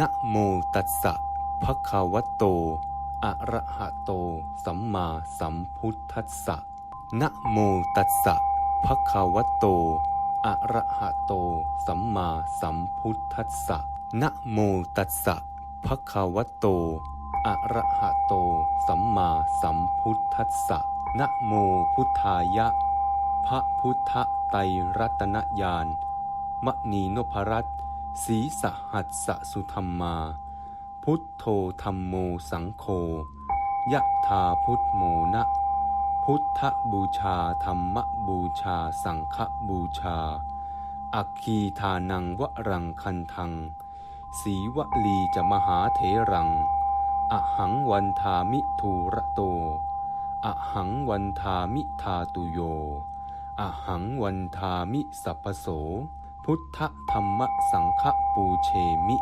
นะโมตัสสะภะคะวะโต อะระหะโต สัมมาสัมพุทธัสสะนะโมตัสสะภะคะวะโต อะระหะโต สัมมาสัมพุทธัสสะนะโมตัสสะภะคะวะโต อะระหะโต สัมมาสัมพุทธัสสะนะโมพุทธายะ พระพุทธไตรรัตนญาณมณีนพรัตน์ ศรีสหัสสสุธรรมา พุทโธธรรมโมสังโฆยะธาพุทโมนะ พุทธบูชาธรรมบูชาสังฆบูชา อัคคีทานังวรังคันทัง สีวลีจะมหาเถรัง อหังวันทามิทูระโต อหังวันทามิทาตุโย อหังวันทามิสัพโส พุทธธรรมสังฆปูเชมิ